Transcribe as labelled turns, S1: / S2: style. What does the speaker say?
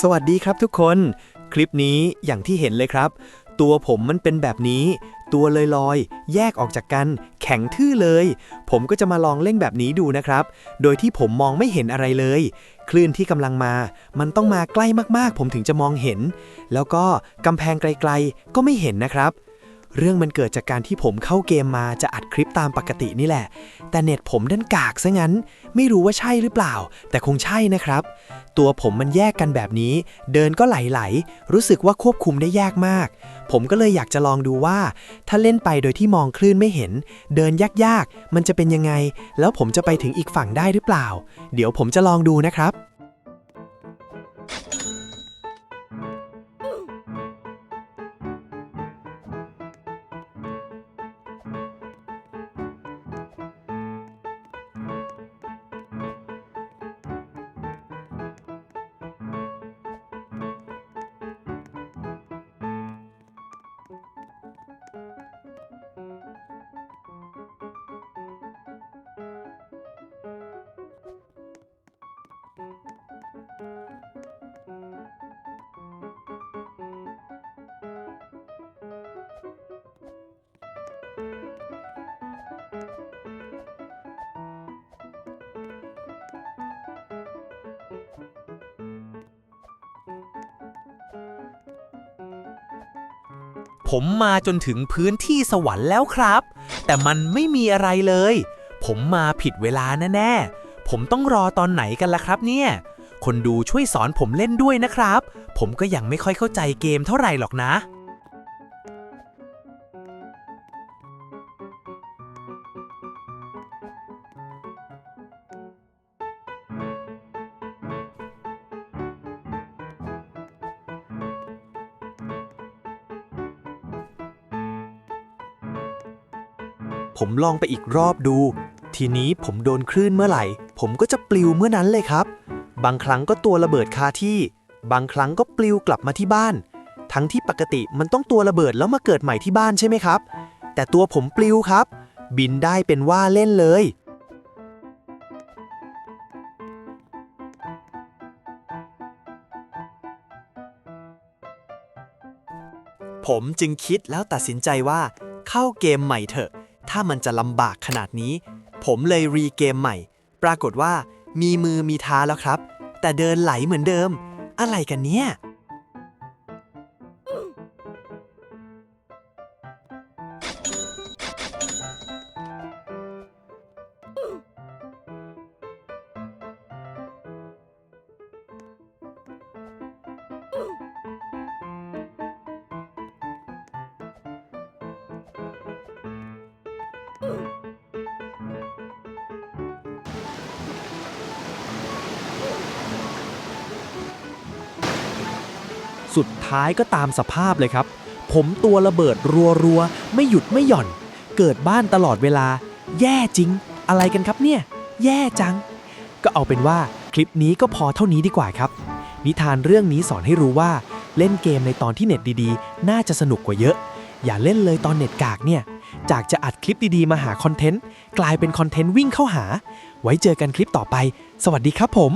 S1: สวัสดีครับทุกคน คลิปนี้อย่างที่เห็นเลยครับ ตัวผมมันเป็นแบบนี้ ตัวลอยลอยแยกออกจากกัน แข็งทื่อเลย ผมก็จะมาลองเล่นแบบนี้ดูนะครับ โดยที่ผมมองไม่เห็นอะไรเลย คลื่นที่กำลังมา มันต้องมาใกล้มากๆ ผมถึงจะมองเห็น แล้วก็กำแพงไกลๆ ก็ไม่เห็นนะครับ เรื่องมันเกิดจากการที่ผมเข้าเกมมาจะอัดคลิปตามปกตินี่แหละ แต่เน็ตผมดันกากซะงั้น ไม่รู้ว่าใช่หรือเปล่า แต่คงใช่นะครับ ตัวผมมันแยกกันแบบนี้ เดินก็ไหลๆ รู้สึกว่าควบคุมได้ยากมาก ผมก็เลยอยากจะลองดูว่า ถ้าเล่นไปโดยที่มองคลื่นไม่เห็น เดินยากๆ มันจะเป็นยังไง แล้วผมจะไปถึงอีกฝั่งได้หรือเปล่า เดี๋ยวผมจะลองดูนะครับ Thank you.
S2: ผมมาจนถึงพื้นที่สวรรค์แล้วครับ แต่มันไม่มีอะไรเลย ผมมาผิดเวลาแน่ๆ ผมต้องรอตอนไหนกันล่ะครับเนี่ย คนดูช่วยสอนผมเล่นด้วยนะครับ ผมก็ยังไม่ค่อยเข้าใจเกมเท่าไหร่หรอกนะ
S1: ผมลองไปอีกรอบดู ทีนี้ผมโดนคลื่นเมื่อไหร่ ผมก็จะปลิวเมื่อนั้นเลยครับ บางครั้งก็ตัวระเบิดคาที่ บางครั้งก็ปลิวกลับมาที่บ้าน ทั้งที่ปกติมันต้องตัวระเบิดแล้วมาเกิดใหม่ที่บ้านใช่ไหมครับ แต่ตัวผมปลิวครับ บินได้เป็นว่าเล่นเลย ผมจึงคิดแล้วตัดสินใจว่าเข้าเกมใหม่เถอะ ถ้ามันจะลำบากขนาดนี้ ผมเลยรีเกมใหม่ ปรากฏว่ามีมือมีเท้าแล้วครับ แต่เดินไหลเหมือนเดิม อะไรกันเนี่ย
S2: สุดท้ายก็ตามสภาพเลยครับ ผมตัวระเบิดรัวๆ ไม่หยุดไม่หย่อน เกิดบ้านตลอดเวลา แย่จริง อะไรกันครับเนี่ย แย่จัง ก็เอาเป็นว่าคลิปนี้ก็พอเท่านี้ดีกว่าครับ นิทานเรื่องนี้สอนให้รู้ว่า เล่นเกมในตอนที่เน็ตดีๆ น่าจะสนุกกว่าเยอะ อย่าเล่นเลยตอนเน็ตกากเนี่ย จากจะอัดคลิปดีๆมาหาคอนเทนต์กลายเป็นคอนเทนต์วิ่งเข้าหา ไว้เจอกันคลิปต่อไป สวัสดีครับผม